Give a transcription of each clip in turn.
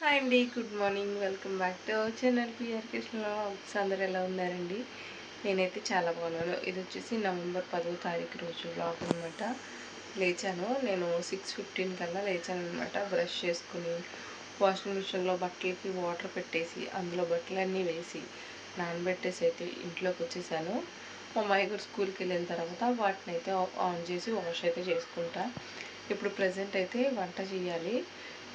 Hi అండి good morning. Welcome back to our channel. PR కృష్ణలో అందరు ఎలా ఉన్నారండి? నేనైతే చాలా బాగున్నాను. ఇది వచ్చేసి నవంబర్ పదో తారీఖు రోజు బ్లాగ్ అనమాట లేచాను. నేను సిక్స్ ఫిఫ్టీన్ కల్లా లేచాను అనమాట బ్రష్ చేసుకుని వాషింగ్ మిషన్లో బట్టలకి వాటర్ పెట్టేసి అందులో బట్టలన్నీ వేసి నానబెట్టేసి అయితే ఇంట్లోకి వచ్చేసాను. మా అమ్మాయి కూడా స్కూల్కి వెళ్ళిన తర్వాత వాటిని అయితే ఆన్ చేసి వాష్ అయితే చేసుకుంటా. ఇప్పుడు ప్రజెంట్ అయితే వంట చేయాలి.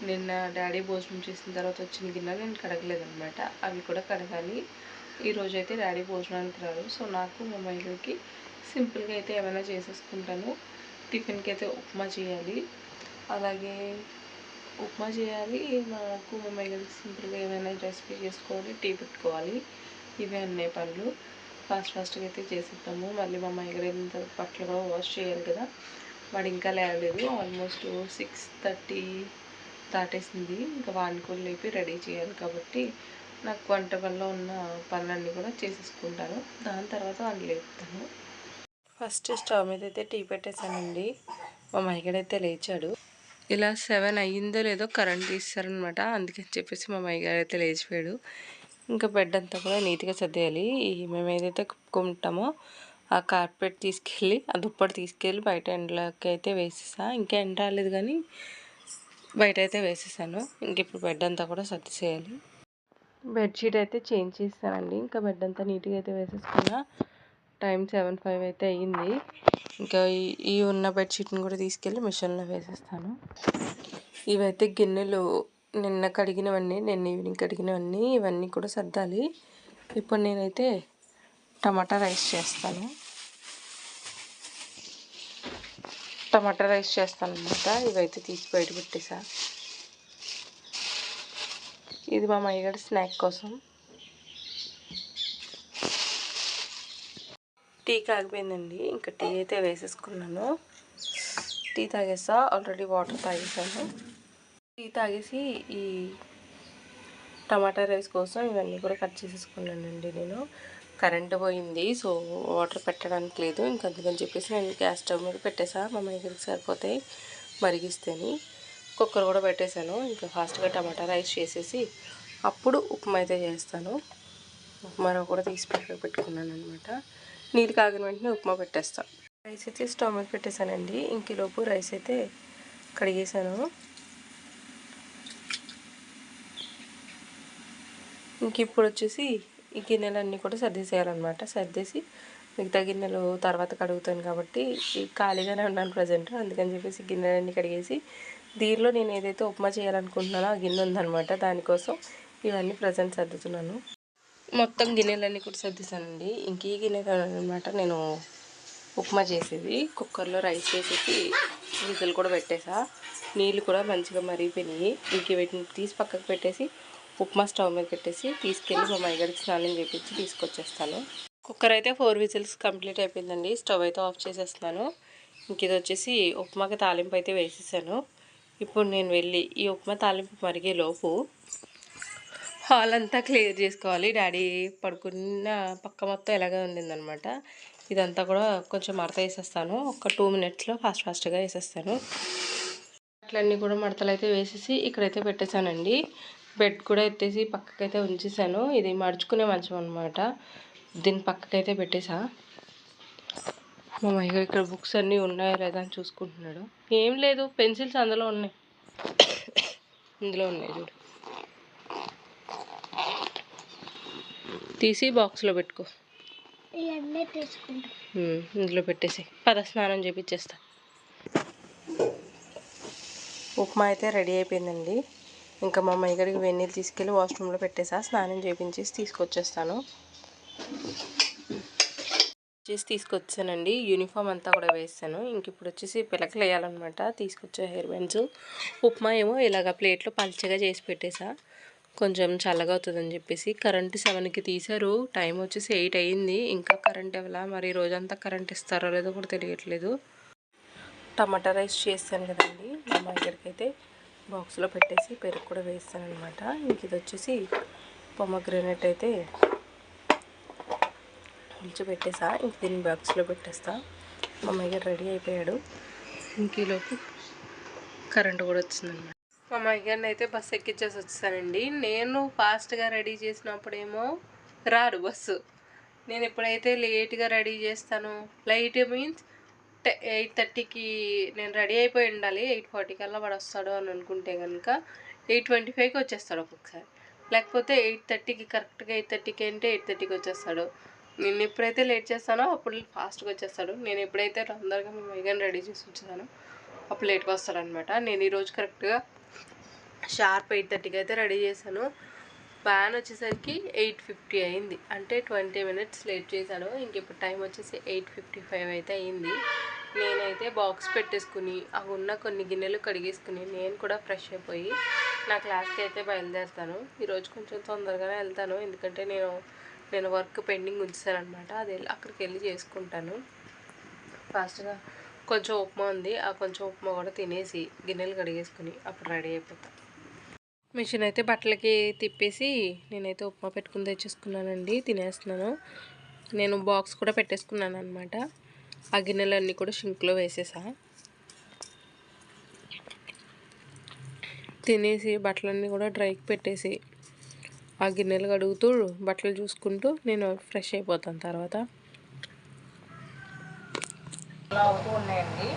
నిన్న డాడీ భోజనం చేసిన తర్వాత వచ్చిన గిన్నెలు నేను కడగలేదనమాట అవి కూడా కడగాలి. ఈరోజు అయితే డాడీ భోజనానికి రాదు సో నాకు మా మహిళకి సింపుల్గా అయితే ఏమైనా చేసేసుకుంటాను. టిఫిన్కి అయితే ఉప్మా చేయాలి. అలాగే ఉప్మా చేయాలి. నాకు మా మహిళకి సింపుల్గా ఏమైనా రెసిపీ చేసుకోవాలి. టీ పెట్టుకోవాలి. ఇవే అన్నీ పనులు. ఫాస్ట్ ఫాస్ట్గా అయితే చేసిద్దాము. మళ్ళీ మా మహిళ వెళ్ళిన బట్టలు కూడా వాష్ చేయాలి కదా. వాడు ఇంకా లేవలేదు. ఆల్మోస్ట్ సిక్స్ థర్టీ దాటేసింది ఇంకా వాడిని కూడా లేపి రెడీ చేయాలి కాబట్టి నాకు వంట వల్ల ఉన్న పనులన్నీ కూడా చేసేసుకుంటాను. దాని తర్వాత వాళ్ళు లేపుతాను. ఫస్ట్ స్టవ్ మీద అయితే టీ పెట్టేశానండి. మా మైగాడైతే లేచాడు. ఇలా సెవెన్ అయ్యిందో లేదో కరెంట్ తీస్తారనమాట అందుకని చెప్పేసి మా మైగాడు అయితే లేచిపోయాడు. ఇంకా బెడ్ అంతా కూడా నీట్గా సర్దేయాలి. మేము ఏదైతే కుప్పుకుంటామో ఆ కార్పెట్ తీసుకెళ్ళి ఆ దుప్పటి తీసుకెళ్ళి బయట ఎండలోకి అయితే వేసేసా. ఇంకా ఎండ రాలేదు కానీ బయట అయితే వేసేసాను. ఇంక ఇప్పుడు బెడ్ అంతా కూడా సర్ది చేయాలి. బెడ్షీట్ అయితే చేంజ్ చేస్తానండి. ఇంకా బెడ్ అంతా నీట్గా అయితే వేసేసుకున్నా. టైం సెవెన్ ఫైవ్ అయితే అయ్యింది. ఇంకా ఈ ఉన్న బెడ్షీట్ని కూడా తీసుకెళ్ళి మిషన్లో వేసేస్తాను. ఇవైతే గిన్నెలు నిన్న కడిగినవన్నీ నిన్న ఈవినింగ్ కడిగినవన్నీ ఇవన్నీ కూడా సర్దాలి. ఇప్పుడు నేనైతే టమాటా రైస్ చేస్తాను. టమాటా రైస్ చేస్తాను అనమాట ఇవైతే తీసి బయట పెట్టేసా. ఇది మా మయ్యగడ స్నాక్ కోసం. టీ కాగిపోయిందండి. ఇంకా టీ అయితే వేసేసుకున్నాను. టీ తాగేసా. ఆల్రెడీ వాటర్ తాగేసాను. టీ తాగేసి ఈ టమాటా రైస్ కోసం ఇవన్నీ కూడా కట్ చేసేసుకున్నానండి నేను. కరెంటు పోయింది సో వాటర్ పెట్టడానికి లేదు. ఇంకా అందుకని చెప్పేసి నేను గ్యాస్ స్టవ్ మీద పెట్టేసా. మా మైగిరికి సరిపోతాయి మరిగిస్తేని కుక్కర్ కూడా పెట్టేశాను. ఇంకా ఫాస్ట్గా టమాటా రైస్ చేసేసి అప్పుడు ఉప్మా అయితే చేస్తాను. ఉప్మా కూడా తీసి పక్కకు పెట్టుకున్నాను అనమాట నీళ్ళు కాగిన వెంటనే ఉప్మా పెట్టేస్తాను రైస్ అయితే స్టవ్ మీద పెట్టేశానండి. ఇంకలోపు రైస్ అయితే కడిగేసాను ఇంక ఇప్పుడు వచ్చేసి ఈ గిన్నెలన్నీ కూడా సర్దేసేయాలన్నమాట. సర్దేసి మిగతా గిన్నెలు తర్వాత కడుగుతాను కాబట్టి ఖాళీగానే ఉన్నాను ప్రజెంట్. అందుకని చెప్పేసి గిన్నెలన్నీ కడిగేసి దీనిలో నేను ఏదైతే ఉప్మా చేయాలనుకుంటున్నానో ఆ గిన్నె ఉందనమాట దానికోసం ఇవన్నీ ప్రజెంట్ సర్దుతున్నాను. మొత్తం గిన్నెలన్నీ కూడా సర్దిస్తానండి ఇంక ఈ గిన్నెలు అనమాట నేను ఉప్మా చేసేది. కుక్కర్లో రైస్ వేసేసి విజులు కూడా పెట్టేసా. నీళ్ళు కూడా మంచిగా మరిగిపోయినాయి. ఇంక వీటిని తీసి పక్కకు పెట్టేసి ఉప్మా స్టవ్ మీద పెట్టేసి తీసుకెళ్ళి మా మైగడికి స్నానం చేపించి తీసుకొచ్చేస్తాను. కుక్కర్ అయితే ఫోర్ విజిల్స్ కంప్లీట్ అయిపోయిందండి. స్టవ్ అయితే ఆఫ్ చేసేస్తున్నాను. ఇంక ఇది వచ్చేసి ఉప్మాకి తాలింపు అయితే వేసేసాను. ఇప్పుడు నేను వెళ్ళి ఈ ఉప్మా తాలింపు మరిగే లోపు హాల్ అంతా క్లియర్ చేసుకోవాలి. డాడీ పడుకున్న పక్క మొత్తం ఎలాగే ఉండిందనమాట ఇదంతా కూడా కొంచెం మడత వేసేస్తాను. ఒక టూ మినిట్స్లో ఫాస్ట్ ఫాస్ట్గా వేసేస్తాను. అట్లన్నీ కూడా మడతలు అయితే వేసేసి ఇక్కడైతే పెట్టేశానండి. బెడ్ కూడా ఎత్తేసి పక్కకైతే ఉంచేసాను. ఇది మడుచుకునే మంచం అనమాట దీని పక్కకైతే పెట్టేసా. మా మహిళ ఇక్కడ బుక్స్ అన్నీ ఉన్నాయా లేదా అని చూసుకుంటున్నాడు. ఏం లేదు పెన్సిల్స్ అందులో ఉన్నాయి. ఇందులో ఉన్నాయి చూడు. తీసి బాక్స్లో పెట్టుకో. ఇందులో పెట్టేసి. పద స్నానం చేపించేస్తా ఉప్మా అయితే రెడీ అయిపోయిందండి. ఇంకా మా అమ్మాయి గడికి వెన్నీళ్ళు తీసుకెళ్ళి వాష్రూమ్లో పెట్టేసా. స్నానం చేయించేసి తీసుకొచ్చేస్తాను. వచ్చేసి తీసుకొచ్చానండి. యూనిఫామ్ అంతా కూడా వేస్తాను ఇంక ఇప్పుడు వచ్చేసి పిల్లకలు వేయాలన్నమాట. తీసుకొచ్చే హెయిర్ బ్యాండ్స్. ఉప్మా ఏమో ఇలాగ ప్లేట్లో పల్చగా చేసి పెట్టేసా. కొంచెం చల్లగా అవుతుందని చెప్పేసి కరెంటు సెవెన్కి తీశారు. టైం వచ్చేసి ఎయిట్ అయ్యింది ఇంకా కరెంట్ ఇవ్వాలా? మరి రోజంతా కరెంట్ ఇస్తారో లేదో కూడా తెలియట్లేదు. టమాటా రైస్ చేస్తాను కదండి మా దగ్గరికి అయితే బాక్స్లో పెట్టేసి పెరుగు కూడా వేస్తాను అనమాట ఇంక ఇది వచ్చేసి పొమ్మగ్రెనేట్ అయితే ఉంచి పెట్టేసా ఇంక దీన్ని బాక్స్లో పెట్టేస్తా. మా గారు రెడీ అయిపోయాడు. ఇంకలోపు కరెంట్ కూడా వచ్చిందనమాట మా గారిని అయితే బస్సు ఎక్కించేసి వచ్చేసానండి. నేను ఫాస్ట్గా రెడీ చేసినప్పుడేమో రాడు బస్సు. నేను ఎప్పుడైతే లేట్గా రెడీ చేస్తాను లైట్ మీన్స్ ఎయిట్ థర్టీకి నేను రెడీ అయిపోయి ఉండాలి. ఎయిట్ ఫార్టీ కల్లా వాడు వస్తాడు అని అనుకుంటే కనుక ఎయిట్ ట్వంటీ ఫైవ్కి వచ్చేస్తాడు ఒక్కొక్కసారి. లేకపోతే ఎయిట్ థర్టీకి కరెక్ట్గా ఎయిట్ థర్టీకి అంటే ఎయిట్ థర్టీకి వచ్చేస్తాడు. నేను ఎప్పుడైతే లేట్ చేస్తానో అప్పుడు ఫాస్ట్గా వచ్చేస్తాడు. నేను ఎప్పుడైతే తొందరగా మేము మయ్యగారిని రెడీ చేసి ఉంచుతానో అప్పుడు లేట్గా వస్తాడనమాట నేను ఈరోజు కరెక్ట్గా షార్ప్ ఎయిట్ థర్టీకి అయితే రెడీ చేశాను. వ్యాన్ వచ్చేసరికి ఎయిట్ ఫిఫ్టీ అయింది. అంటే ట్వంటీ మినిట్స్ లేట్ చేశాను ఇంక ఇప్పుడు టైం వచ్చేసి ఎయిట్ ఫిఫ్టీ ఫైవ్ అయితే అయింది. నేనైతే బాక్స్ పెట్టేసుకుని అవి ఉన్న కొన్ని గిన్నెలు కడిగేసుకుని నేను కూడా ఫ్రెష్ అయిపోయి నా క్లాస్కి అయితే బయలుదేరుతాను. ఈరోజు కొంచెం తొందరగానే వెళ్తాను. ఎందుకంటే నేను నేను వర్క్ పెండింగ్ ఉంచాను అనమాట అది వెళ్ళి అక్కడికి వెళ్ళి చేసుకుంటాను. ఫాస్ట్గా కొంచెం ఉప్మా ఉంది. ఆ కొంచెం ఉప్మా కూడా తినేసి గిన్నెలు కడిగేసుకుని అప్పుడు రెడీ అయిపోతాను మిషన్ అయితే బట్టలకి తిప్పేసి నేనైతే ఉప్మా పెట్టుకుని తెచ్చేసుకున్నానండి తినేస్తున్నాను. నేను బాక్స్ కూడా పెట్టేసుకున్నాను అనమాట ఆ గిన్నెలన్నీ కూడా షింక్లో వేసేసా. తినేసి బట్టలన్నీ కూడా డ్రైకి పెట్టేసి ఆ గిన్నెలు కడుగుతూ బట్టలు చూసుకుంటూ నేను ఫ్రెష్ అయిపోతాను తర్వాత. అవుతూ ఉన్నాయండి.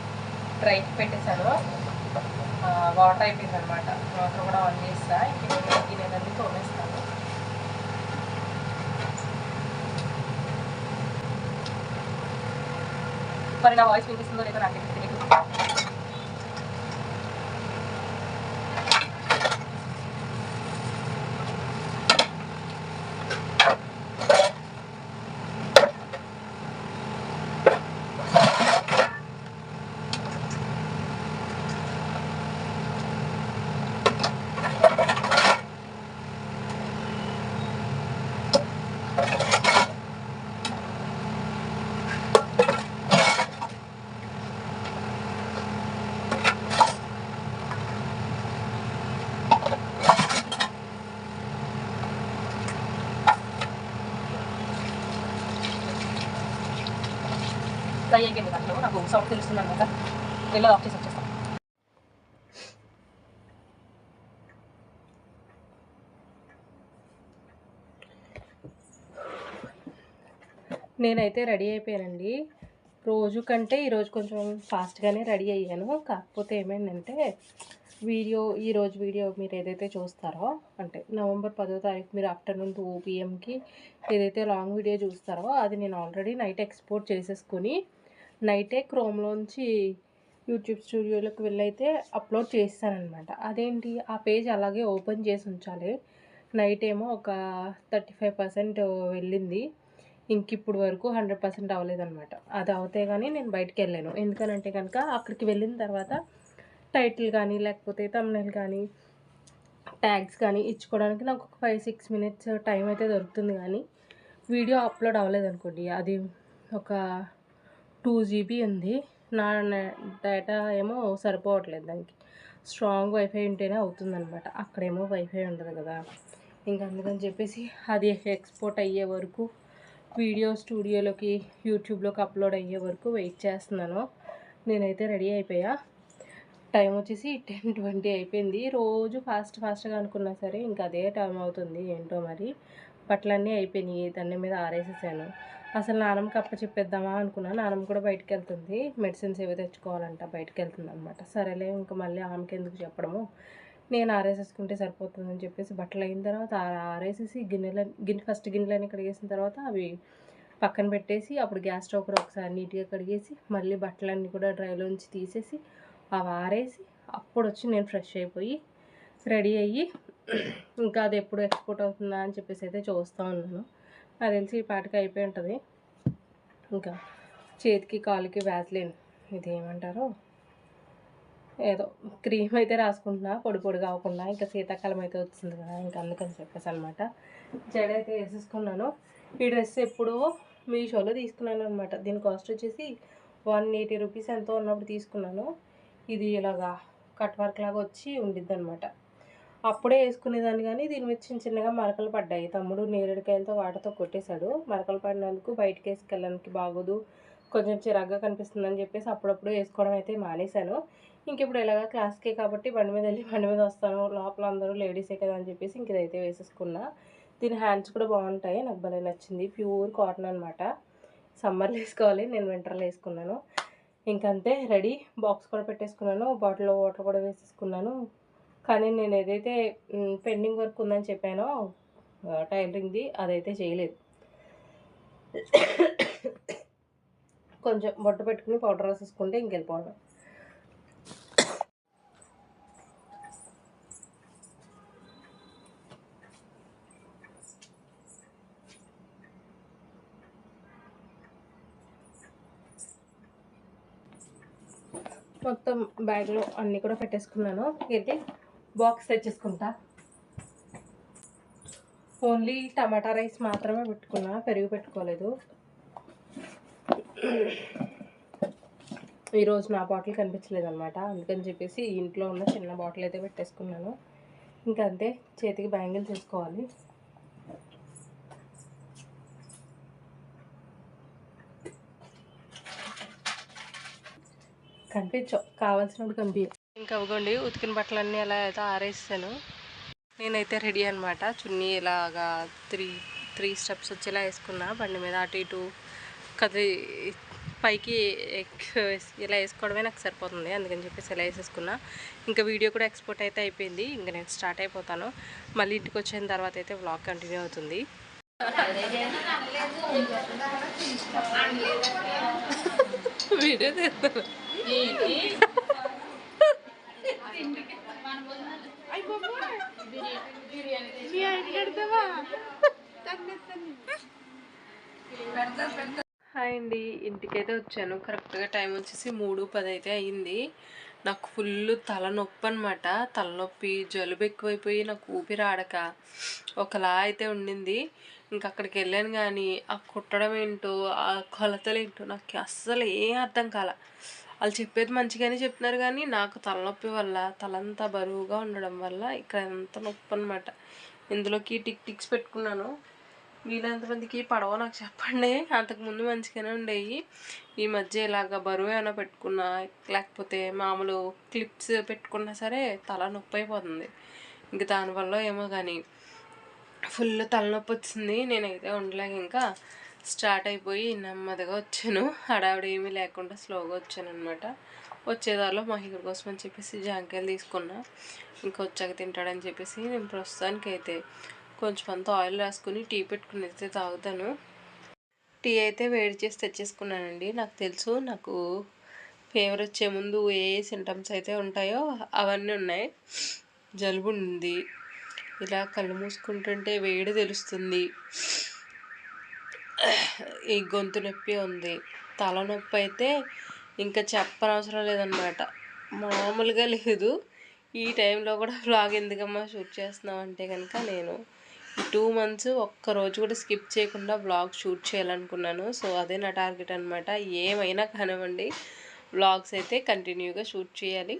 డ్రైకి పెట్టేశాను. వాటర్ అయిపోయింది అనమాట వాటర్ కూడా ఆన్ చేస్తా. ఇంక గిన్నెలన్నీ తోమేస్తాను. మరి నా వాయిస్ వినిపిస్తుందో లేదో నాకు తెలియదు. ఫ్రై అయిపోయింది దాంట్లో నాకు సౌండ్ తెలుస్తున్నాను కదా. వెళ్ళి ఆఫ్ చేసి వచ్చేస్తాను నేనైతే రెడీ అయిపోయానండి. రోజు కంటే ఈరోజు కొంచెం ఫాస్ట్గానే రెడీ అయ్యాను. కాకపోతే ఏమైందంటే వీడియో ఈరోజు వీడియో మీరు ఏదైతే చూస్తారో అంటే నవంబర్ పదో తారీఖు మీరు ఆఫ్టర్నూన్ టూ పిఎంకి ఏదైతే లాంగ్ వీడియో చూస్తారో అది నేను ఆల్రెడీ నైట్ ఎక్స్పోర్ట్ చేసేసుకుని నైటే క్రోమ్లోంచి యూట్యూబ్ స్టూడియోలోకి వెళ్ళైతే అప్లోడ్ చేస్తానమాట అదేంటి? ఆ పేజ్ అలాగే ఓపెన్ చేసి ఉంచాలి. నైట్ ఏమో ఒక థర్టీ ఫైవ్ పర్సెంట్ వెళ్ళింది. ఇంక ఇప్పుడు వరకు హండ్రెడ్ పర్సెంట్ అవ్వలేదన్నమాట. అది అవుతే కానీ నేను బయటికి వెళ్ళాను. ఎందుకనంటే కనుక అక్కడికి వెళ్ళిన తర్వాత టైటిల్ కానీ లేకపోతే తమ్నైల్ కానీ ట్యాగ్స్ కానీ ఇచ్చుకోవడానికి నాకు ఒక ఫైవ్ సిక్స్ మినిట్స్ టైం అయితే దొరుకుతుంది కానీ వీడియో అప్లోడ్ అవ్వలేదు అనుకోండి అది ఒక టూ జీబీ ఉంది. నా డేటా ఏమో సరిపోవట్లేదు దానికి. స్ట్రాంగ్ వైఫై ఉంటేనే అవుతుందన్నమాట అక్కడేమో వైఫై ఉండదు కదా. ఇంకా అందుకని చెప్పేసి అది ఎక్స్పోర్ట్ అయ్యే వరకు వీడియో స్టూడియోలోకి యూట్యూబ్లోకి అప్లోడ్ అయ్యే వరకు వెయిట్ చేస్తున్నాను. నేనైతే రెడీ అయిపోయా. టైం వచ్చేసి టెన్ ట్వంటీ అయిపోయింది. రోజు ఫాస్ట్ ఫాస్ట్గా అనుకున్నా సరే ఇంకా అదే టైం అవుతుంది ఏంటో మరి. బట్టలన్నీ అయిపోయినాయి. దాని మీద ఆరేసేసాను. అసలు నానమ్మకి అప్ప చెప్పేద్దామా అనుకున్నా. నానమ్మ కూడా బయటకు వెళ్తుంది మెడిసిన్స్ ఏవి తెచ్చుకోవాలంట. బయటకు వెళ్తుంది అనమాట సరేలే ఇంకా మళ్ళీ ఆమెకి ఎందుకు చెప్పడము? నేను ఆరేసేసుకుంటే సరిపోతుందని చెప్పేసి బట్టలు అయిన తర్వాత ఆ- ఆరేసేసి గిన్నెల గిన్నె ఫస్ట్ గిన్నెలని కడిగేసిన తర్వాత అవి పక్కన పెట్టేసి అప్పుడు గ్యాస్ స్టవ్ కూడా ఒకసారి నీట్గా కడిగేసి మళ్ళీ బట్టలన్నీ కూడా డ్రైలోంచి తీసేసి అవి ఆరేసి అప్పుడు వచ్చి నేను ఫ్రెష్ అయిపోయి రెడీ అయ్యి ఇంకా అది ఎప్పుడు ఎక్స్పోర్ట్ అవుతుందా అని చెప్పేసి అయితే చూస్తూ ఉన్నాను. నాకు తెలిసి ఈ పాటికి అయిపోయి ఉంటుంది. ఇంకా చేతికి కాలుకి వ్యాజ్లిన్ ఇది ఏమంటారు? ఏదో క్రీమ్ అయితే రాసుకుంటున్నా పొడి పొడి కాకుండా ఇంకా శీతాకాలం అయితే వచ్చింది కదా ఇంకా అందుకని చెప్పేసి అనమాట జడ అయితే వేసేసుకున్నాను. ఈ డ్రెస్ ఎప్పుడో మీషోలో తీసుకున్నాను అనమాట దీని కాస్ట్ వచ్చేసి వన్ ఎయిటీ రూపీస్ ఎంతో ఉన్నప్పుడు తీసుకున్నాను. ఇది ఇలాగా కట్ వర్క్ లాగా వచ్చి ఉండిద్ది అనమాట అప్పుడే వేసుకునేదాన్ని కానీ దీని మీద చిన్న చిన్నగా మరకలు పడ్డాయి. తమ్ముడు నేరేడుకాయలతో వాటితో కొట్టేశాడు. మరకలు పడినందుకు బయటకు వేసుకెళ్ళడానికి బాగోదు. కొంచెం చిరాగ్గా కనిపిస్తుందని చెప్పేసి అప్పుడప్పుడు వేసుకోవడం అయితే మానేశాను. ఇంక ఇప్పుడు ఎలాగా క్లాస్కే కాబట్టి బండి మీద వెళ్ళి బండి మీద వస్తాను. లోపల అందరూ లేడీసే కదా అని చెప్పేసి ఇంక ఇదైతే వేసేసుకున్నా. దీని హ్యాండ్స్ కూడా బాగుంటాయి. నాకు భలే నచ్చింది. ప్యూర్ కాటన్ అనమాట సమ్మర్లో వేసుకోవాలి. నేను వింటర్లో వేసుకున్నాను. ఇంకంతే. రెడీ. బాక్స్ కూడా పెట్టేసుకున్నాను. బాటిల్లో వాటర్ కూడా వేసేసుకున్నాను. కానీ నేను ఏదైతే పెండింగ్ వర్క్ ఉందని చెప్పానో టైలరింగ్ది అదైతే చేయలేదు. కొంచెం బొట్టు పెట్టుకుని పౌడర్ రాసేసుకుంటే ఇంకెళ్ళిపోవడం మొత్తం బ్యాగ్లో అన్నీ కూడా పెట్టేసుకున్నాను. అయితే బాక్స్ తెచ్చేసుకుంటా ఓన్లీ టమాటా రైస్ మాత్రమే పెట్టుకున్నా పెరుగు పెట్టుకోలేదు. ఈరోజు నా బాటిల్ కనిపించలేదు అనమాట అందుకని చెప్పేసి ఇంట్లో ఉన్న చిన్న బాటిల్ అయితే పెట్టేసుకున్నాను. ఇంకా అంతే చేతికి బ్యాంగిల్స్ వేసుకోవాలి. కనిపించవు కావాల్సినప్పుడు కనిపి ఇంకా అవ్వకండి ఉతికిన బట్టలన్నీ ఎలా అయితే ఆరేసాను. నేనైతే రెడీ అనమాట చున్నీ ఇలాగా త్రీ త్రీ స్టెప్స్ వచ్చేలా వేసుకున్నా. బండి మీద అటు ఇటు కదిలి పైకి ఇలా వేసుకోవడమే నాకు సరిపోతుంది. అందుకని చెప్పేసి ఇలా వేసేసుకున్నా. ఇంకా వీడియో కూడా ఎక్స్పోర్ట్ అయితే అయిపోయింది. ఇంకా నేను స్టార్ట్ అయిపోతాను. మళ్ళీ ఇంటికి వచ్చిన తర్వాత అయితే వ్లాగ్ కంటిన్యూ అవుతుంది. వీడియో హాయ్ అండి ఇంటికైతే వచ్చాను. కరెక్ట్గా టైం వచ్చేసి మూడు పది అయితే అయ్యింది నాకు ఫుల్ తలనొప్పి అనమాట తలనొప్పి జలుబు ఎక్కువైపోయి నాకు ఊపిరి ఆడక ఒకలా అయితే ఉండింది. ఇంకా అక్కడికి వెళ్ళాను కానీ ఆ కుట్టడం ఏంటో ఆ కొలతలు ఏంటో నాకు అస్సలు ఏం అర్థం కాల. వాళ్ళు చెప్పేది మంచిగానే చెప్తున్నారు కానీ నాకు తలనొప్పి వల్ల తలంతా బరువుగా ఉండడం వల్ల ఇక్కడ ఎంత నొప్పి అనమాట ఇందులోకి టిక్ టిక్స్ పెట్టుకున్నాను. వీళ్ళంతమందికి పడవ నాకు చెప్పండి. అంతకుముందు మంచిగానే ఉండేవి. ఈ మధ్య ఇలాగ బరువు ఏమైనా పెట్టుకున్నా లేకపోతే మామూలు క్లిప్స్ పెట్టుకున్నా సరే తల నొప్పి అయిపోతుంది. ఇంక దానివల్ల ఏమో కానీ ఫుల్ తలనొప్పి వచ్చింది. నేనైతే ఉండలేక ఇంకా స్టార్ట్ అయిపోయి నెమ్మదిగా వచ్చాను. హడావిడ ఏమీ లేకుండా స్లోగా వచ్చాను అనమాట వచ్చేదారిలో మహిళ కోసం అని చెప్పేసి జాంకాయలు తీసుకున్నా. ఇంకా వచ్చాక తింటాడని చెప్పేసి నేను ప్రస్తుతానికి అయితే కొంచెం అంత ఆయిల్ రాసుకుని టీ పెట్టుకుని అయితే తాగుతాను. టీ అయితే వేడి చేసి తెచ్చేసుకున్నానండి. నాకు తెలుసు నాకు ఫీవర్ వచ్చే ముందు ఏ సింటమ్స్ అయితే ఉంటాయో అవన్నీ ఉన్నాయి. జలుబు ఉంది. ఇలా కళ్ళు మూసుకుంటుంటే వేడి తెలుస్తుంది. ఈ గొంతు నొప్పి ఉంది. తలనొప్పి అయితే ఇంకా చెప్పనవసరం లేదనమాట. మామూలుగా లేదు. ఈ టైంలో కూడా వ్లాగ్ ఎందుకమ్మా షూట్ చేస్తున్నావు అంటే కనుక నేను టూ మంత్స్ ఒక్క రోజు కూడా స్కిప్ చేయకుండా వ్లాగ్ షూట్ చేయాలనుకున్నాను. సో అదే నా టార్గెట్ అనమాట. ఏమైనా కానివ్వండి వ్లాగ్స్ అయితే కంటిన్యూగా షూట్ చేయాలి.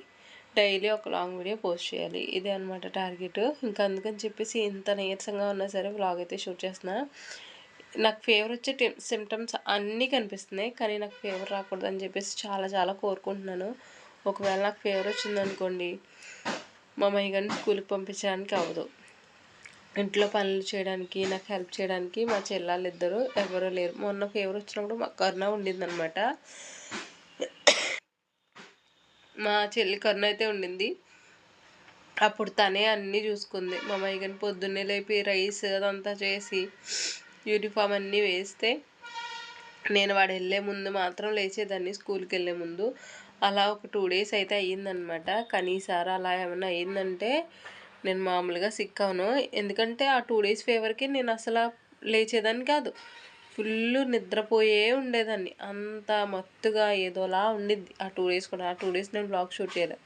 డైలీ ఒక లాంగ్ వీడియో పోస్ట్ చేయాలి. ఇదే అనమాట టార్గెట్ ఇంకా అందుకని చెప్పేసి ఇంత నీరసంగా ఉన్నా సరే వ్లాగ్ అయితే షూట్ చేస్తున్నా. నాకు ఫీవర్ వచ్చే సిమ్టమ్స్ అన్నీ కనిపిస్తున్నాయి కానీ నాకు ఫీవర్ రాకూడదు అని చెప్పేసి చాలా చాలా కోరుకుంటున్నాను. ఒకవేళ నాకు ఫీవర్ వచ్చిందనుకోండి మా అమ్మాయి గారిని స్కూల్కి పంపించడానికి అవ్వదు. ఇంట్లో పనులు చేయడానికి నాకు హెల్ప్ చేయడానికి మా చెల్లెళ్ళు ఇద్దరు ఎవరు లేరు. మొన్న ఫీవర్ వచ్చినప్పుడు మా కరుణ ఉండిందనమాట మా చెల్లి కరుణ అయితే ఉండింది. అప్పుడు తనే అన్నీ చూసుకుంది. మా మయ్యగని పొద్దున్నే లేపి రైస్ అదంతా చేసి యూనిఫామ్ అన్నీ వేస్తే నేను వాడు వెళ్ళే ముందు మాత్రం లేచేదాన్ని స్కూల్కి వెళ్ళే ముందు. అలా ఒక టూ డేస్ అయితే అయ్యిందనమాట. కానీ ఈసారి అలా ఏమైనా అయ్యిందంటే నేను మామూలుగా సిక్ అవును ఎందుకంటే ఆ టూ డేస్ ఫేవర్కి నేను అసలు లేచేదాన్ని కాదు. ఫుల్ నిద్రపోయే ఉండేదాన్ని. అంత మత్తుగా ఏదోలా ఉండిద్ది. ఆ టూ డేస్ కూడా ఆ టూ డేస్ నేను బ్లాగ్ షూట్ చేయలేదు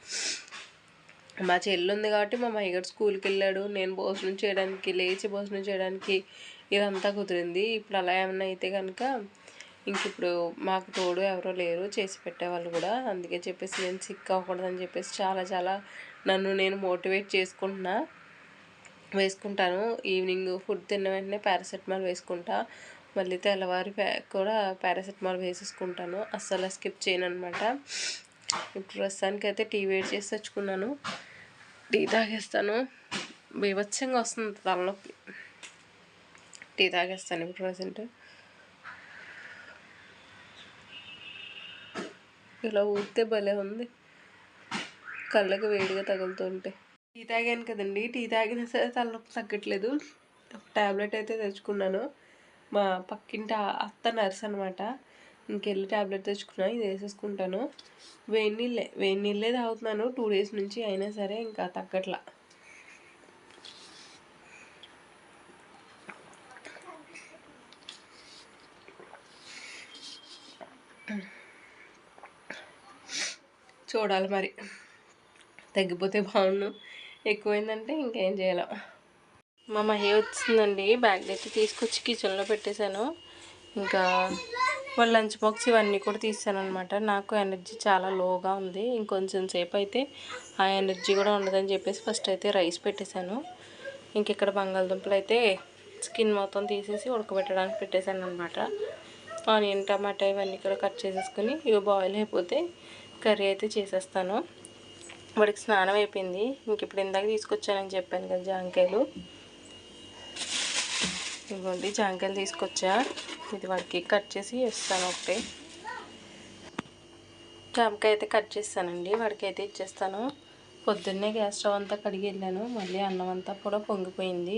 మా చెల్లి ఉంది కాబట్టి మా మైగడ్ స్కూల్కి వెళ్ళాడు. నేను భోజనం చేయడానికి లేచి భోజనం చేయడానికి ఇదంతా కుదిరింది. ఇప్పుడు అలా ఏమన్నా అయితే కనుక ఇంక ఇప్పుడు మాకు తోడు ఎవరో లేరు చేసి పెట్టేవాళ్ళు కూడా. అందుకే చెప్పేసి నేను సిక్ అవ్వకూడదని చెప్పేసి చాలా చాలా నన్ను నేను మోటివేట్ చేసుకుంటున్నా వేసుకుంటాను. ఈవినింగ్ ఫుడ్ తిన్న వెంటనే పారాసెటమాల్ వేసుకుంటా. మళ్ళీ తెల్లవారి కూడా పారాసెటమాల్ వేసేసుకుంటాను. అస్సలు స్కిప్ చేయను అనమాట ఇప్పుడు ప్రస్తుతానికి అయితే టీ వేడి చేసి తెచ్చుకున్నాను. టీ తాగేస్తాను. బీభత్సంగా వస్తుంది తలనొప్పి. టీ తాగేస్తాను ఇప్పుడు ప్రజెంట్. ఇలా ఊరితే భలే ఉంది. కళ్ళకి వేడిగా తగులుతుంటే టీ తాగాను కదండి. టీ తాగినా సరే తలనొప్పి తగ్గట్లేదు. ట్యాబ్లెట్ అయితే తెచ్చుకున్నాను. మా పక్కింటి అత్త నర్స్ అనమాట ఇంకెళ్ళి ట్యాబ్లెట్ తెచ్చుకున్నా. ఇది వేసేసుకుంటాను. వేడి నీళ్ళే. వేడి నీళ్ళే తాగుతున్నాను. టూ డేస్ నుంచి అయినా సరే ఇంకా తగ్గట్లా. చూడాలి మరి. తగ్గిపోతే బాగుండు. ఎక్కువైందంటే ఇంకేం చేయలేం. మా మహి వచ్చిందండి బ్యాగ్ అయితే తీసుకొచ్చి కిచెన్లో పెట్టేశాను. ఇంకా వాళ్ళ లంచ్ బాక్స్ ఇవన్నీ కూడా తీసాను అనమాట నాకు ఎనర్జీ చాలా లోగా ఉంది. ఇంకొంచెం సేపు అయితే ఆ ఎనర్జీ కూడా ఉండదని చెప్పేసి ఫస్ట్ అయితే రైస్ పెట్టేశాను. ఇంక ఇక్కడ బంగాళదుంపలు అయితే స్కిన్ మొత్తం తీసేసి ఉడకబెట్టడానికి పెట్టేశాను అనమాట ఆనియన్ టమాటా ఇవన్నీ కూడా కట్ చేసేసుకుని ఇవి బాయిల్ అయిపోతే కర్రీ అయితే చేసేస్తాను. వాడికి స్నానం అయిపోయింది. ఇంక ఇప్పుడు ఇందాక తీసుకొచ్చానని చెప్పాను కదా జాంకాయలు. ఇదిగోండి జాంకాయలు తీసుకొచ్చా. ఇది వాడికి కట్ చేసి ఇస్తాను ఒకటి. జామకాయ అయితే కట్ చేస్తానండి. వాడికి అయితే ఇచ్చేస్తాను. పొద్దున్నే గ్యాస్ స్టవ్ అంతా కడిగి వెళ్ళాను. మళ్ళీ అన్నం అంతా కూడా పొంగిపోయింది.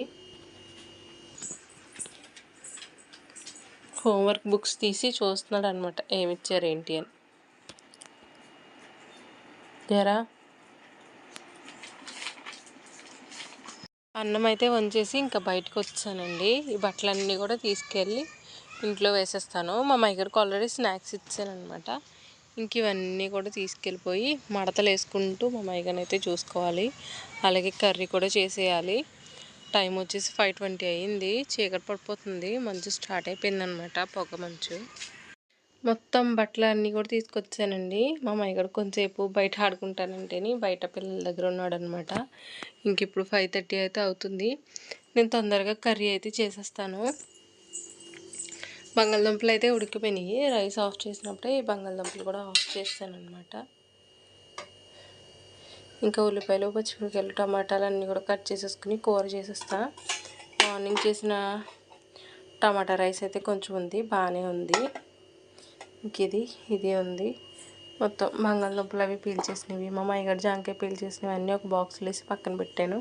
హోంవర్క్ బుక్స్ తీసి చూస్తున్నాడు అనమాట ఏమి ఇచ్చారు ఏంటి అని. జరా అన్నం అయితే వంచేసి ఇంకా బయటకు వచ్చానండి. ఈ బట్టలన్నీ కూడా తీసుకెళ్ళి ఇంట్లో వేసేస్తాను. మా మైగర్కి ఆల్రెడీ స్నాక్స్ ఇచ్చానమాట ఇంక ఇవన్నీ కూడా తీసుకెళ్ళిపోయి మడతలు వేసుకుంటూ మా మైగన్ అయితే చూసుకోవాలి. అలాగే కర్రీ కూడా చేసేయాలి. టైం వచ్చేసి ఫైవ్ ట్వంటీ అయ్యింది చీకటి పడిపోతుంది. మంచు స్టార్ట్ అయిపోయిందనమాట పొగ మంచు. మొత్తం బట్టలు అన్నీ కూడా తీసుకొచ్చానండి. మా మైగడు కొంచెంసేపు బయట ఆడుకుంటానంటేని బయట పిల్లల దగ్గర ఉన్నాడనమాట ఇంక ఇప్పుడు ఫైవ్ థర్టీ అయితే అవుతుంది. నేను తొందరగా కర్రీ అయితే చేసేస్తాను. బంగాళదుంపలు అయితే ఉడికిపోయినాయి. రైస్ ఆఫ్ చేసినప్పుడే ఈ బంగాళదుంపలు కూడా ఆఫ్ చేస్తాను అనమాట ఇంకా ఉల్లిపాయలు పచ్చిమిరకాయలు టమాటాలు అన్నీ కూడా కట్ చేసేసుకుని కూర చేసేస్తా. మార్నింగ్ చేసిన టమాటా రైస్ అయితే కొంచెం ఉంది బాగానే ఉంది. ఇది ఇది ఉంది. మొత్తం బంగాళదుంపలు అవి పీల్చేసినవి మా మైగడ జాంకాయ పీల్చేసినవి అన్నీ ఒక బాక్స్లో వేసి పక్కన పెట్టాను.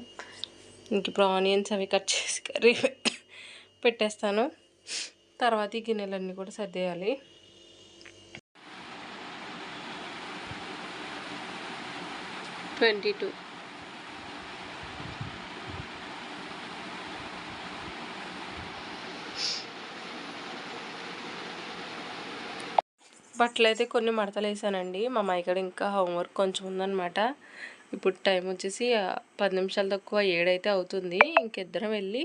ఇంక ఇప్పుడు ఆనియన్స్ అవి కట్ చేసి కర్రీ పెట్టేస్తాను. తర్వాత ఈ గిన్నెలన్నీ కూడా సర్దేయాలి. Twenty two. బట్టలు అయితే కొన్ని మడతలు వేసానండి. మా మైకడ ఇంకా హోంవర్క్ కొంచెం ఉందన్నమాట. ఇప్పుడు టైం వచ్చేసి పది నిమిషాలు తక్కువ ఏడైతే అవుతుంది. ఇంకిద్దరం వెళ్ళి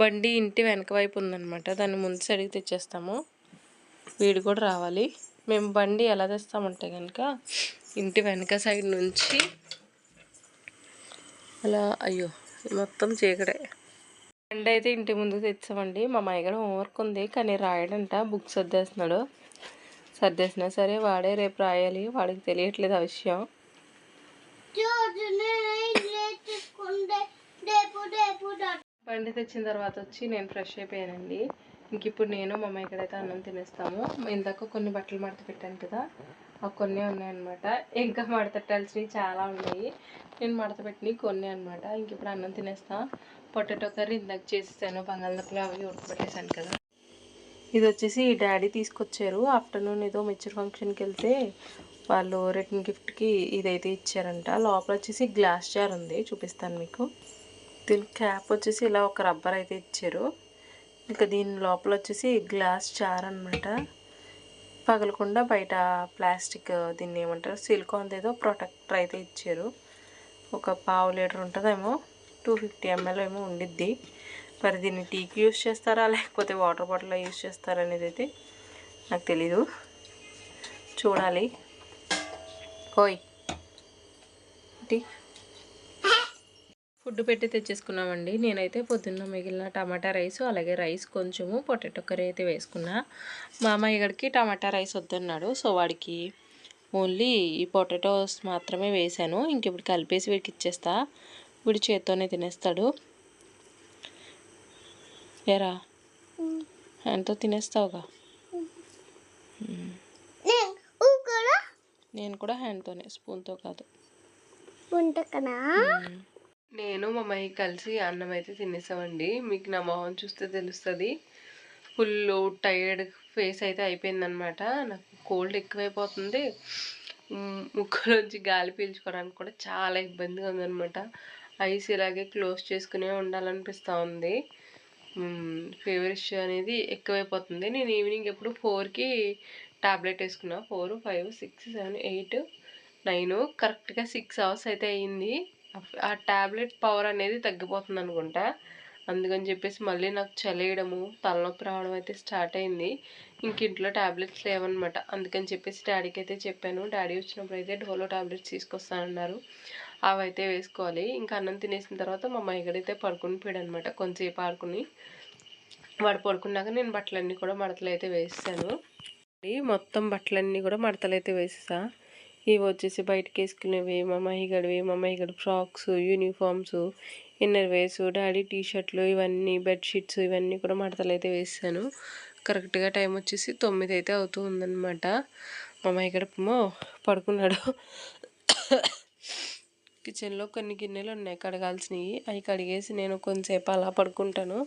బండి ఇంటి వెనక వైపు ఉందన్నమాట. దాన్ని ముందు సైడ్కి తెచ్చేస్తాము. వీడు కూడా రావాలి. మేము బండి ఎలా తెస్తామంటే కనుక ఇంటి వెనక సైడ్ నుంచి అలా అయ్యో మొత్తం చీకడే బండి అయితే ఇంటి ముందు తెచ్చామండి. మా మైగడ హోంవర్క్ ఉంది కానీ రాయడంట బుక్స్ వద్దేస్తున్నాడు సర్దేసినా సరే వాడే రేపు రాయాలి. వాడికి తెలియట్లేదు ఆ విషయం. బండి తెచ్చిన తర్వాత వచ్చి నేను ఫ్రెష్ అయిపోయానండి. ఇంక ఇప్పుడు నేను మా అమ్మాయి ఇక్కడైతే అన్నం తినేస్తాము. ఇందాక కొన్ని బట్టలు మడత పెట్టాను కదా ఆ కొన్ని ఉన్నాయన్నమాట. ఇంకా మడత పెట్టాల్సినవి చాలా ఉన్నాయి. నేను మడత పెట్టినవి కొన్ని అనమాట ఇంక ఇప్పుడు అన్నం తినేస్తా. పొటాటో కర్రీ ఇందాక చేసేసాను. బంగాళదుంపలు అవి ఉడకబెట్టేసాను కదా. వచ్చేసి డాడీ తీసుకొచ్చారు. ఆఫ్టర్నూన్ ఏదో మెచ్యూర్ ఫంక్షన్కి వెళ్తే వాళ్ళు రిటర్న్ గిఫ్ట్కి ఇదైతే ఇచ్చారంట. లోపల వచ్చేసి గ్లాస్ జార్ ఉంది. చూపిస్తాను మీకు. దీని క్యాప్ వచ్చేసి ఇలా ఒక రబ్బర్ అయితే ఇచ్చారు. ఇంకా దీని లోపల వచ్చేసి గ్లాస్ జార్ అనమాట పగలకుండా బయట ప్లాస్టిక్ దీన్ని ఏమంటారు? సిలికాన్ ఏదో ప్రొటెక్టర్ అయితే ఇచ్చారు. ఒక పావు లీటర్ ఉంటుందేమో? టూ ఫిఫ్టీ ఎంఎల్ ఏమో ఉండిద్ది. మరి దీన్ని టీకి యూస్ చేస్తారా? లేకపోతే వాటర్ బాటిల్లో యూస్ చేస్తారా అనేది అయితే నాకు తెలీదు. చూడాలి. ఓయ్. టీ. ఫుడ్ పెట్టి తెచ్చేసుకున్నామండి. నేనైతే పొద్దున్న మిగిలిన టమాటా రైస్ అలాగే రైస్ కొంచెము పొటాటో కర్రీ అయితే వేసుకున్నా. మా అమ్మాయి గడికి టమాటా రైస్ వద్దన్నాడు. సో వాడికి ఓన్లీ ఈ పొటాటోస్ మాత్రమే వేసాను ఇంక ఇప్పుడు కలిపేసి వీడికి ఇచ్చేస్తా. వీడి చేత్తోనే తినేస్తాడు. ఎరా హ్యాండ్తో తినేస్తావుగా నేను కూడా హ్యాండ్తోనే స్పూన్తో కాదు. నేను మా అమ్మాయి కలిసి అన్నం అయితే తినేసామండి. మీకు నా మొహం చూస్తే తెలుస్తుంది. ఫుల్ టైర్డ్ ఫేస్ అయితే అయిపోయిందనమాట నాకు కోల్డ్ ఎక్కువైపోతుంది. ముక్కులోంచి గాలి పీల్చుకోవడానికి కూడా చాలా ఇబ్బందిగా ఉందనమాట ఐస్ ఇలాగే క్లోజ్ చేసుకునే ఉండాలనిపిస్తూ ఉంది. ఫీవర్ ఇష్యూ అనేది ఎక్కువైపోతుంది. నేను ఈవినింగ్ ఎప్పుడు ఫోర్కి టాబ్లెట్ వేసుకున్నా. Four five six seven eight nine. కరెక్ట్గా సిక్స్ అవర్స్ అయితే అయ్యింది ఆ- ట్యాబ్లెట్ టాబ్లెట్ పవర్ అనేది తగ్గిపోతుంది అనుకుంటా. అందుకని చెప్పేసి మళ్ళీ నాకు చలేయడము తలనొప్పి రావడం అయితే స్టార్ట్ అయింది. ఇంక ఇంట్లో టాబ్లెట్స్ లేవన్నమాట. అందుకని చెప్పేసి డాడీకి అయితే చెప్పాను. డాడీ వచ్చినప్పుడు అయితే డోలో టాబ్లెట్స్ తీసుకొస్తానన్నారు. అవి అయితే వేసుకోవాలి. ఇంకా అన్నం తినేసిన తర్వాత మా మైగడైతే పడుకుని పోయాడు అనమాట కొంతసేపు ఆడుకుని వాడు పడుకున్నాక నేను బట్టలన్నీ కూడా మడతలు అయితే వేసాను మొత్తం బట్టలన్నీ కూడా మడతలు అయితే వేసేసా. ఇవి వచ్చేసి బయటకి వేసుకునేవి మా మహిగడివి మా మహిగడు frocks uniforms inner wears daddy tea షర్ట్లు ఇవన్నీ బెడ్షీట్స్ ఇవన్నీ కూడా మడతలు అయితే వేసాను కరెక్ట్గా టైం వచ్చేసి తొమ్మిది అయితే అవుతూ ఉందన్నమాట. మా మహిగడపేమో పడుకున్నాడు. కిచెన్లో కొన్ని గిన్నెలు ఉన్నాయి. కడగాల్సినవి. అవి కడిగేసి నేను కొంచెంసేపు అలా పడుకుంటాను.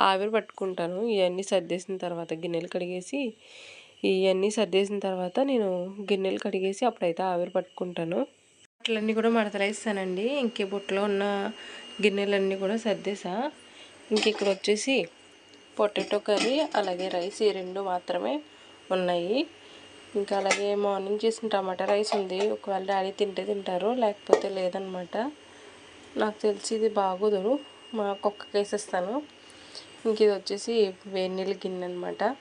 ఆవిరి పట్టుకుంటాను. ఇవన్నీ సర్దేసిన తర్వాత గిన్నెలు కడిగేసి ఇవన్నీ సర్దేసిన తర్వాత నేను గిన్నెలు కడిగేసి అప్పుడైతే ఆవిరి పట్టుకుంటాను. బట్టలన్నీ కూడా మడతలేస్తానండి. ఇంకే బుట్టలో ఉన్న గిన్నెలన్నీ కూడా సర్దేసా. ఇంక ఇక్కడ వచ్చేసి పొటాటో కర్రీ అలాగే రైస్ ఈ రెండు మాత్రమే ఉన్నాయి. ఇంకా అలాగే మార్నింగ్ చేసిన టమాటా రైస్ ఉంది. ఒకవేళ డాడీ తింటే తింటారు లేకపోతే లేదనమాట. నాకు తెలిసి ఇది బాగోదు మా కుక్కకి వేసేస్తాను. ఇంక ఇది వచ్చేసి వేడి గిన్నె అనమాట.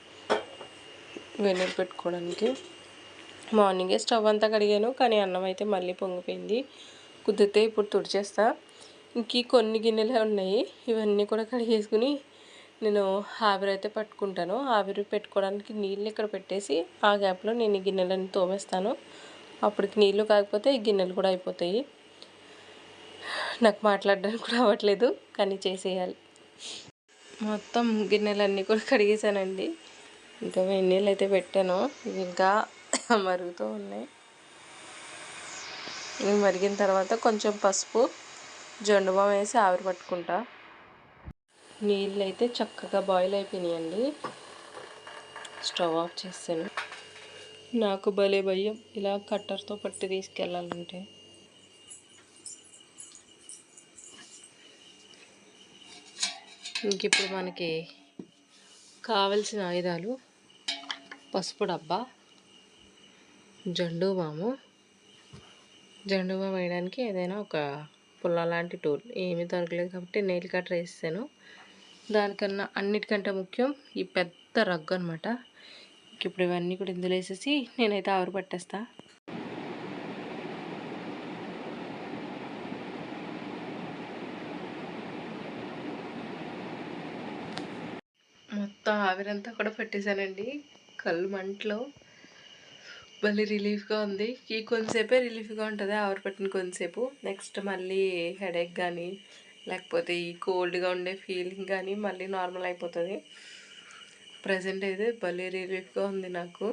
వేడి పెట్టుకోవడానికి. మార్నింగే స్టవ్ అంతా కడిగాను కానీ అన్నం అయితే మళ్ళీ పొంగిపోయింది. కుదిరితే ఇప్పుడు తుడిచేస్తా. ఇంక కొన్ని గిన్నెలే ఉన్నాయి. ఇవన్నీ కూడా కడిగేసుకుని నేను ఆవిరి అయితే పట్టుకుంటాను. ఆవిరి పెట్టుకోవడానికి నీళ్ళు ఇక్కడ పెట్టేసి ఆ గ్యాప్లో నేను ఈ గిన్నెలన్నీ తోమేస్తాను. అప్పటికి నీళ్ళు కాకపోతే ఈ గిన్నెలు కూడా అయిపోతాయి. నాకు మాట్లాడడానికి కూడా అవ్వట్లేదు కానీ చేసేయాలి. మొత్తం గిన్నెలన్నీ కూడా కడిగేసానండి ఇంకా వేడి నీళ్ళు అయితే పెట్టాను. ఇవి ఇంకా మరుగుతూ ఉన్నాయి. ఇవి మరిగిన తర్వాత కొంచెం పసుపు జొండు బామ్ వేసి ఆవిరి పట్టుకుంటా. నీళ్ళు అయితే చక్కగా బాయిల్ అయిపోయినాయండి. స్టవ్ ఆఫ్ చేసాను నాకు భలే భయం ఇలా కట్టర్తో పట్టి తీసుకెళ్ళాలంటే. ఇంక ఇప్పుడు మనకి కావలసిన ఆయుధాలు పసుపు డబ్బా జండు బాము జండు బాము వేయడానికి ఏదైనా ఒక పుల్ల లాంటి టూల్ ఏమీ దొరకలేదు కాబట్టి నెయిల్ కట్టర్ వేసాను దానికన్నా అన్నిటికంటే ముఖ్యం ఈ పెద్ద రగ్గు అనమాట ఇప్పుడు ఇవన్నీ కూడా ఇందులో వేసేసి నేనైతే ఆవిరి పట్టేస్తా. మొత్తం ఆవిరంతా కూడా పెట్టేశానండి. కళ్ళు మంటలో. మళ్ళీ రిలీఫ్గా ఉంది. ఈ కొంతసేపే రిలీఫ్గా ఉంటుంది ఆవిరి పట్టిన కొంతసేపు. నెక్స్ట్ మళ్ళీ హెడేక్ కానీ లేకపోతే ఈ కోల్డ్గా ఉండే ఫీలింగ్ కానీ మళ్ళీ నార్మల్ అయిపోతుంది. ప్రజెంట్ అయితే భలే రిలీఫ్గా ఉంది నాకు.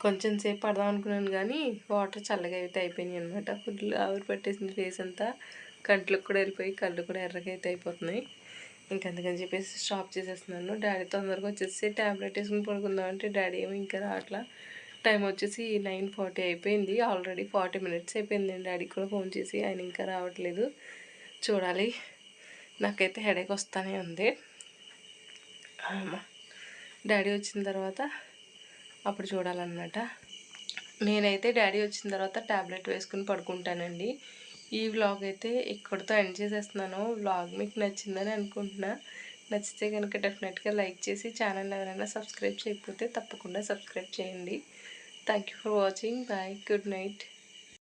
కొంచెం సేపు పడదాం అనుకున్నాను కానీ వాటర్ చల్లగా అయితే అయిపోయినాయి అనమాట ఫుల్ ఆవిరి పట్టేసిన ఫేస్ అంతా. కంట్లకు కూడా వెళ్ళిపోయి కళ్ళు కూడా ఎర్రగా అయితే అయిపోతున్నాయి. ఇంకందుకని చెప్పేసి స్టాప్ చేసేస్తున్నాను. డాడీ తొందరగా వచ్చేసి ట్యాబ్లెట్ వేసుకుని పడుకుందాం అంటే డాడీ ఏమో ఇంకా రావట్లా. టైం వచ్చేసి నైన్ ఫార్టీ అయిపోయింది. ఆల్రెడీ ఫార్టీ మినిట్స్ అయిపోయింది. డాడీకి కూడా ఫోన్ చేసి ఆయన ఇంకా రావట్లేదు. చూడాలి. నాకైతే హెడేక్ వస్తూనే ఉంది. డాడీ వచ్చిన తర్వాత అప్పుడు చూడాలన్నమాట. నేనైతే డాడీ వచ్చిన తర్వాత ట్యాబ్లెట్ వేసుకుని పడుకుంటానండి. ఈ వ్లాగ్ అయితే ఇక్కడితో ఎండ్ చేసేస్తున్నాను. వ్లాగ్ మీకు నచ్చిందని అనుకుంటున్నా. నచ్చితే కనుక డెఫినెట్గా లైక్ చేసి ఛానల్ ఎవరైనా సబ్స్క్రైబ్ చేయకపోతే తప్పకుండా సబ్స్క్రైబ్ చేయండి. Thank you for watching bye good night